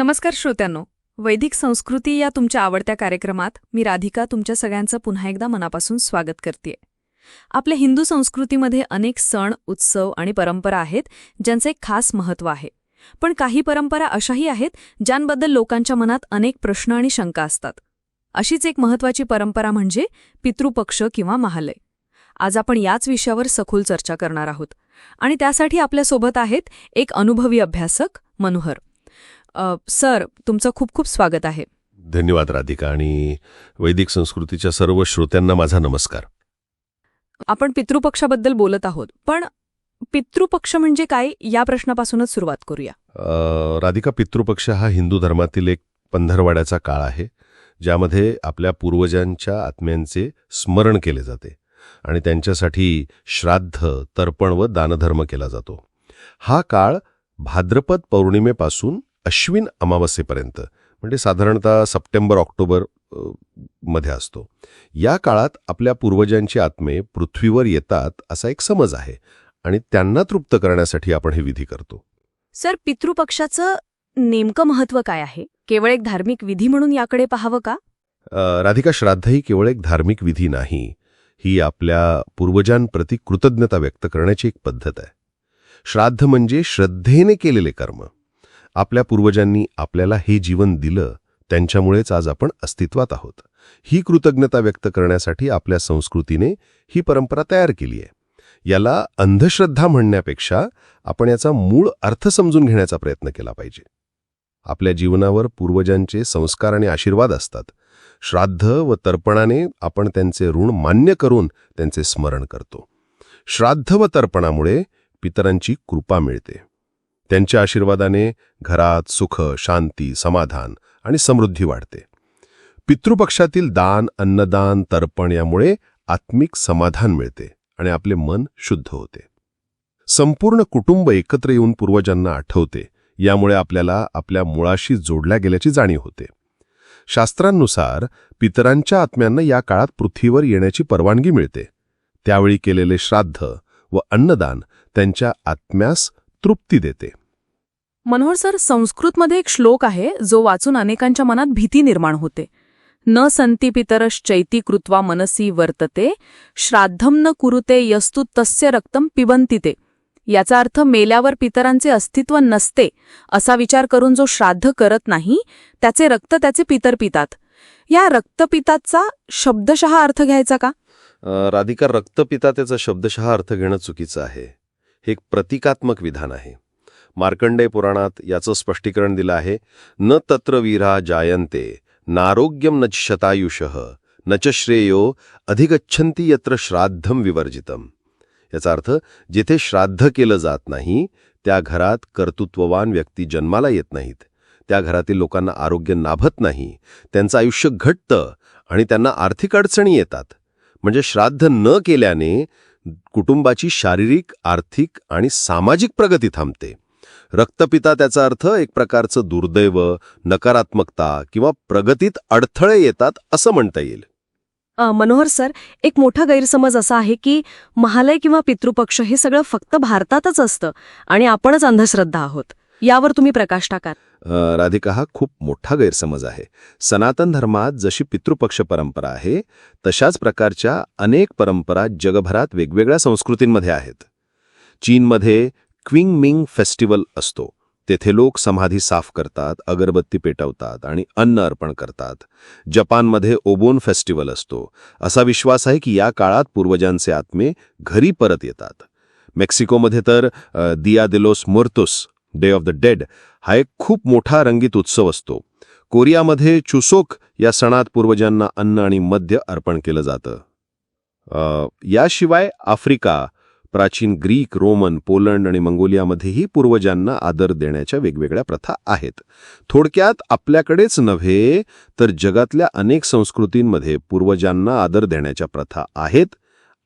नमस्कार श्रोत्यांनो. वैदिक संस्कृती या तुमच्या आवडत्या कार्यक्रमात मी राधिका तुमच्या सगळ्यांचं पुन्हा एकदा मनापासून स्वागत करते आपल्या हिंदू संस्कृतीमध्ये अनेक सण उत्सव आणि परंपरा आहेत ज्यांचं एक खास महत्त्व आहे. पण काही परंपरा अशाही आहेत ज्यांबद्दल लोकांच्या मनात अनेक प्रश्न आणि शंका असतात. अशीच एक महत्त्वाची परंपरा म्हणजे पितृपक्ष किंवा महालय. आज आपण याच विषयावर सखोल चर्चा करणार आहोत. आणि त्यासाठी आपल्यासोबत आहेत एक अनुभवी अभ्यासक मनोहर. सर तुमचं खूप खूप स्वागत आहे. धन्यवाद राधिका आणि वैदिक संस्कृतीच्या सर्व श्रोत्यांना माझा नमस्कार. आपण पितृपक्षाबद्दल बोलत आहोत पण पितृपक्ष म्हणजे काय या प्रश्नापासूनच सुरुवात करूया. राधिका पितृपक्ष हा हिंदू धर्मातील एक पंधरवाड्याचा काळ आहे ज्यामध्ये आपल्या पूर्वजांच्या आत्म्यांचे स्मरण केले जाते आणि त्यांच्यासाठी श्राद्ध तर्पण व दानधर्म केला जातो. हा काळ भाद्रपद पौर्णिमेपासून अश्विन अमावस्येपर्यंत म्हणजे साधारणतः सप्टेंबर ऑक्टोबरमध्ये असतो. या काळात आपल्या पूर्वजांचे आत्मे पृथ्वीवर येतात असा एक समज आहे आणि त्यांना तृप्त करण्यासाठी आपण हे विधी करतो. सर पितृपक्षाचं नेमकं महत्त्व काय आहे? केवळ एक धार्मिक विधी म्हणून याकडे पाहावं का? राधिका श्राद्ध ही केवळ एक धार्मिक विधी नाही ही आपल्या पूर्वजांप्रती कृतज्ञता व्यक्त करण्याची एक पद्धत आहे. श्राद्ध म्हणजे श्रद्धेने केलेले कर्म. आपल्या पूर्वजांनी आपल्याला हे जीवन दिलं त्यांच्यामुळेच आज आपण अस्तित्वात आहोत. ही कृतज्ञता व्यक्त करण्यासाठी आपल्या संस्कृतीने ही परंपरा तयार केली आहे. याला अंधश्रद्धा म्हणण्यापेक्षा आपण याचा मूळ अर्थ समजून घेण्याचा प्रयत्न केला पाहिजे. आपल्या जीवनावर पूर्वजांचे संस्कार आणि आशीर्वाद असतात. श्राद्ध व तर्पणाने आपण त्यांचे ऋण मान्य करून त्यांचे स्मरण करतो. श्राद्ध व तर्पणामुळे पितरांची कृपा मिळते. त्यांच्या आशीर्वादाने घरात सुख शांती समाधान आणि समृद्धी वाढते. पितृपक्षातील दान अन्नदान तर्पण यामुळे आत्मिक समाधान मिळते आणि आपले मन शुद्ध होते. संपूर्ण कुटुंब एकत्र येऊन पूर्वजांना आठवते यामुळे आपल्याला आपल्या मुळाशी जोडल्या गेल्याची जाणीव होते. शास्त्रांनुसार पितरांच्या आत्म्यांना या काळात पृथ्वीवर येण्याची परवानगी मिळते. त्यावेळी केलेले श्राद्ध व अन्नदान त्यांच्या आत्म्यास तृप्ती देते. मनोहर सर संस्कृतमध्ये एक श्लोक आहे जो वाचून अनेकांच्या मनात भीती निर्माण होते. न संती पितरश्चैती कृत्वा मनसी वर्तते श्राद्धम न कुरुते यस्तु तस्य रक्तम पिबंती ते याचा अर्थ मेल्यावर पितरांचे अस्तित्व नसते असा विचार करून जो श्राद्ध करत नाही त्याचे रक्त त्याचे पितर पितात. या रक्तपिताचा शब्दशः अर्थ घ्यायचा का? राधिका रक्तपिता त्याचा शब्दशः अर्थ घेणं चुकीचं आहे. हे एक प्रतिकात्मक विधान आहे. मार्कंडेय पुराणात याचं स्पष्टीकरण दिलं आहे. न तत्र वीरा जायन्ते नारोग्यम न शतायुषः न च श्रेयो अधिगच्छन्ति यत्र श्राद्धम विवर्जितम. याचा अर्थ जिथे श्राद्ध केलं जात नाही त्या घरात कर्तृत्ववान व्यक्ती जन्माला येत नाहीत. त्या घरातील लोकांना आरोग्य नाभत नाही त्यांचं आयुष्य घटतं आणि त्यांना आर्थिक अडचणी येतात. म्हणजे श्राद्ध न केल्याने कुटुंबाची शारीरिक आर्थिक आणि सामाजिक प्रगती थांबते. रक्तपिता त्याचा अर्थ एक प्रकारचं दुर्दैव नकारात्मकता किंवा प्रगतीत अडथळे येतात असं म्हणता येईल. मनोहर सर एक मोठा गैरसमज असा आहे की महालय किंवा पितृपक्ष हे सगळं फक्त भारतातच असतं आणि आपणच अंधश्रद्धा आहोत. यावर तुम्ही प्रकाश टाका राधिका हा खूप मोठा गैरसमज आहे. सनातन धर्मात जशी पितृपक्ष परंपरा आहे तशाच प्रकारच्या अनेक परंपरा जगभरात वेगवेगळ्या संस्कृतींमध्ये आहेत. चीनमध्ये क्विंग मिंग फेस्टिवल असतो. तेथे लोक समाधी साफ करतात अगरबत्ती पेटवतात आणि अन्न अर्पण करतात. जपानमध्ये ओबोन फेस्टिवल असतो. असा विश्वास आहे की या काळात पूर्वजांचे आत्मे घरी परत येतात. मेक्सिकोमध्ये तर दिया दिलोस मुर्तुस डे ऑफ द डेड हा एक खूप मोठा रंगीत उत्सव असतो. कोरियामध्ये चुसोक या सणात पूर्वजांना अन्न आणि मद्य अर्पण केलं जातं. याशिवाय आफ्रिका प्राचीन ग्रीक रोमन पोलंड आणि मंगोलियामध्येही पूर्वजांना आदर देण्याच्या वेगवेगळ्या प्रथा आहेत. थोडक्यात आपल्याकडेच नव्हे तर जगातल्या अनेक संस्कृतींमध्ये पूर्वजांना आदर देण्याच्या प्रथा आहेत.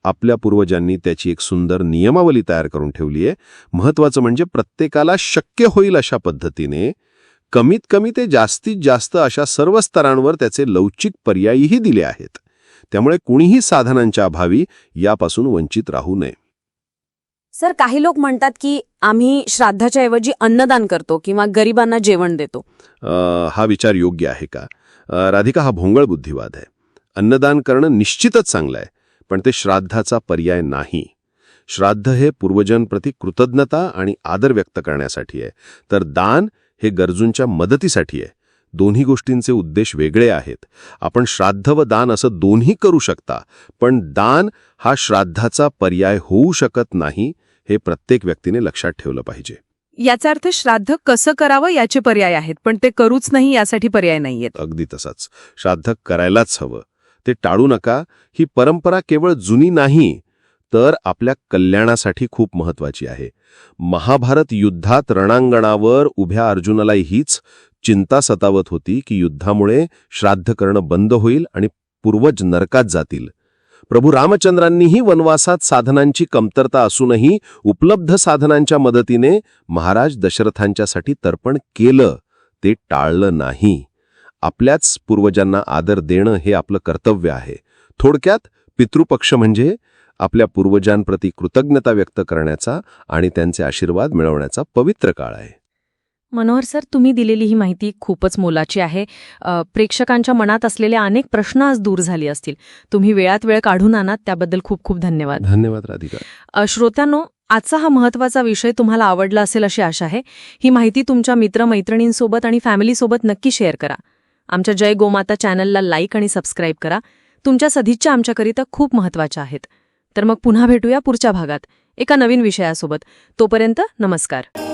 आपल्या पूर्वजांनी त्याची एक सुंदर नियमावली तयार करून ठेवली आहे. महत्वाचं म्हणजे प्रत्येकाला शक्य होईल अशा पद्धतीने कमीत कमी ते जास्तीत जास्त अशा सर्व स्तरांवर त्याचे लवचिक पर्यायीही दिले आहेत. त्यामुळे कुणीही साधनांच्या अभावी यापासून वंचित राहू नये. सर काही लोक म्हणतात की आम्ही श्राद्धाच्या ऐवजी अन्नदान करतो किंवा गरिबांना जेवण देतो. हा विचार योग्य आहे का? राधिका हा भोंगळ बुद्धिवाद आहे. अन्नदान करणं निश्चितच चांगलं आहे पण ते श्राद्धाचा पर्याय नाही. श्राद्ध हे पूर्वजांप्रती कृतज्ञता आणि आदर व्यक्त करण्यासाठी आहे. तर दान हे गरजूंच्या मदतीसाठी आहे. दोन्ही गोष्टींचे उद्देश वेगळे आहेत. आपण श्राद्ध व दान असं दोन्ही करू शकता पण दान हा श्राद्धाचा पर्याय होऊ शकत नाही हे प्रत्येक व्यक्तीने लक्षात ठेवलं पाहिजे. याचा अर्थ श्राद्ध कसं करावं याचे पर्याय आहेत पण ते करूच नाही यासाठी पर्याय नाहीयेत. अगदी तसाच. श्राद्ध करायलाच हवं. ते टाळू नका. ही परंपरा केवळ जुनी नाही तर आपल्या कल्याणासाठी खूप महत्वाची आहे. महाभारत युद्धात रणांगणावर उभ्या अर्जुनाला हीच चिंता सतावत होती की युद्धामुळे श्राद्ध करणं बंद होईल आणि पूर्वज नरकात जातील. प्रभू रामचंद्रांनीही वनवासात साधनांची कमतरता असूनही उपलब्ध साधनांच्या मदतीने महाराज दशरथांच्यासाठी तर्पण केलं ते टाळलं नाही. आपल्याच पूर्वजांना आदर देणं हे आपलं कर्तव्य आहे. थोडक्यात पितृपक्ष म्हणजे आपल्या पूर्वजांप्रती कृतज्ञता व्यक्त करण्याचा आणि त्यांचे आशीर्वाद मिळवण्याचा पवित्र काळ आहे. मनोहर सर तुम्ही दिलेली ही माहिती खूपच मोलाची आहे. प्रेक्षकांच्या मनात असलेले अनेक प्रश्न आज दूर झाले असतील. तुम्ही वेळात वेळ काढून आणात त्याबद्दल खूप खूप धन्यवाद. धन्यवाद राधिका. श्रोत्यांनो आजचा हा महत्त्वाचा विषय तुम्हाला आवडला असेल अशी आशा आहे. ही माहिती तुमच्या मित्रमैत्रिणींसोबत आणि फॅमिलीसोबत नक्की शेअर करा. आमच्या जय गोमाता चॅनलला लाईक आणि सबस्क्राईब करा. तुमच्या सदिच्छा आमच्याकरिता खूप महत्त्वाच्या आहेत. तर मग पुन्हा भेटूया पुढच्या भागात एका नवीन विषयासोबत. तोपर्यंत नमस्कार.